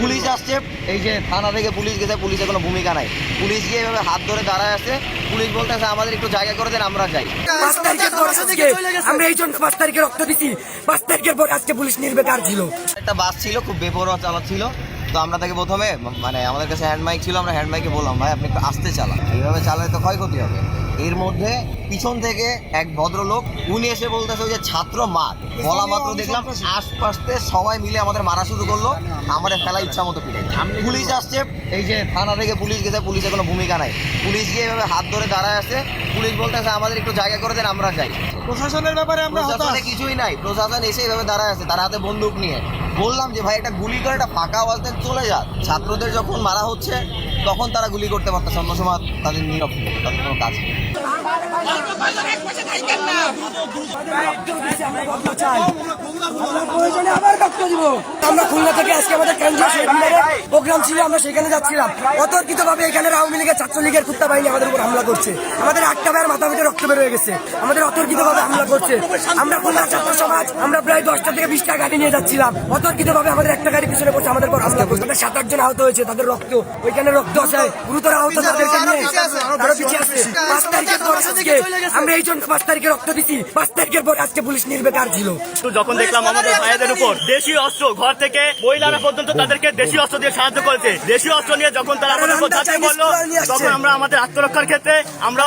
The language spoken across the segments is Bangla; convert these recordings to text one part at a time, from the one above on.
পুলিশ আসছে এই যে থানা থেকে পুলিশ গেছে পুলিশের কোনো ভূমিকা নাই। পুলিশ গিয়ে এভাবে হাত ধরে দাঁড়ায় আছে। পুলিশ বলতেছে আমাদের একটু জায়গা করে দেন আমরা যাই। পাঁচ তারিখের পর আমরা এই জন্য পাঁচ তারিখে রক্ত দিচ্ছি পাঁচ তারিখের পর আজকে পুলিশ নির্বেকার ছিল। একটা বাস ছিল খুব বেপরোয়া চালাচ্ছিল তো আমরা তাকে প্রথমে মানে আমাদের কাছে হ্যান্ড মাইক ছিল আমরা হ্যান্ড মাইকে বললাম ভাই আপনি একটু আস্তে চালান এইভাবে চালালে তো ক্ষয়ক্ষতি হবে। এর মধ্যে পিছন থেকে এক ভদ্রলোক উনি এসে বলতেছে ওই যে ছাত্র মার বলা মাত্র দেখলাম আশপাশতে সবাই মিলে আমাদের মারা শুরু করল। আমাদের ফেলা ইচ্ছা মতো পিটে পুলিশ আসছে এই যে থানা থেকে পুলিশ গেছে পুলিশের কোনো ভূমিকা নাই। পুলিশ গিয়ে এভাবে হাত ধরে দাঁড়ায় আছে। পুলিশ বলতেছে আমাদের একটু জায়গা করে দেন আমরা যাই। প্রশাসনের ব্যাপারে আমরা কিছুই নাই। প্রশাসন এসে এইভাবে দাঁড়ায় আছে তার হাতে বন্দুক নিয়ে। বললাম যে, ভাই, একটা গুলি করে একটা ফাঁকা আওয়াজ চলে যা। ছাত্রদের যখন মারা হচ্ছে, তখন তারা গুলি করতে পারতেছে অন্য সময় তাদের নীরব তাদের কোনো কাজ আমরা খুলনা থেকে আজকে আমাদের প্রোগ্রাম ছিল আমরা সেখানে যাচ্ছিলাম। অতর্কিত ভাবে এখানে আওয়ামী লীগের ছাত্রলীগের কুত্তা বাহিনী আমাদের উপর হামলা করছে। আমাদের আটটা ভাইয়ের মাথা পেটে রক্ত বের হয়ে গেছে। আমাদের অতর্কিত ভাবে হামলা করছে। আমরা খুলনা ছাত্র সমাজ আমরা প্রায় দশটা থেকে বিশটা গাড়ি নিয়ে যাচ্ছিলাম। অতর্কিত ভাবে আমাদের একটা গাড়ি পিছনে বসে আমাদের উপর হামলা করছে। সাত আট জন আহত হয়েছে তাদের রক্ত ওইখানে রক্ত আছে গুরুতর আহত তাদেরকে নিয়ে আরও পিছিয়ে আছে। পাঁচ তারিখের পর আজকে আমরা এই জন্য পাঁচ তারিখে রক্ত দিছি। পাঁচ তারিখের পর আজকে পুলিশ নির্বেকার ছিল। যখন দেখলাম আমাদের ভাইদের উপর দেশীয় অস্ত্র ঘর থেকে মহিলারা পর্যন্ত তাদেরকে দেশীয় অস্ত্র দিয়ে সাহায্য করেছে। দেশীয় অস্ত্র নিয়ে যখন তারা আমাদের উপর ঝাঁপিয়ে পড়ল তখন আমরা আমাদের আত্মরক্ষার ক্ষেত্রে আমরা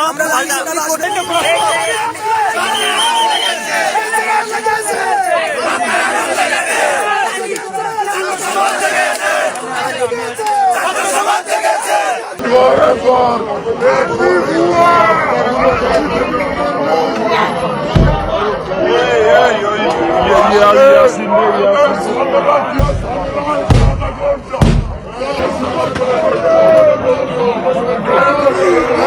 Oh,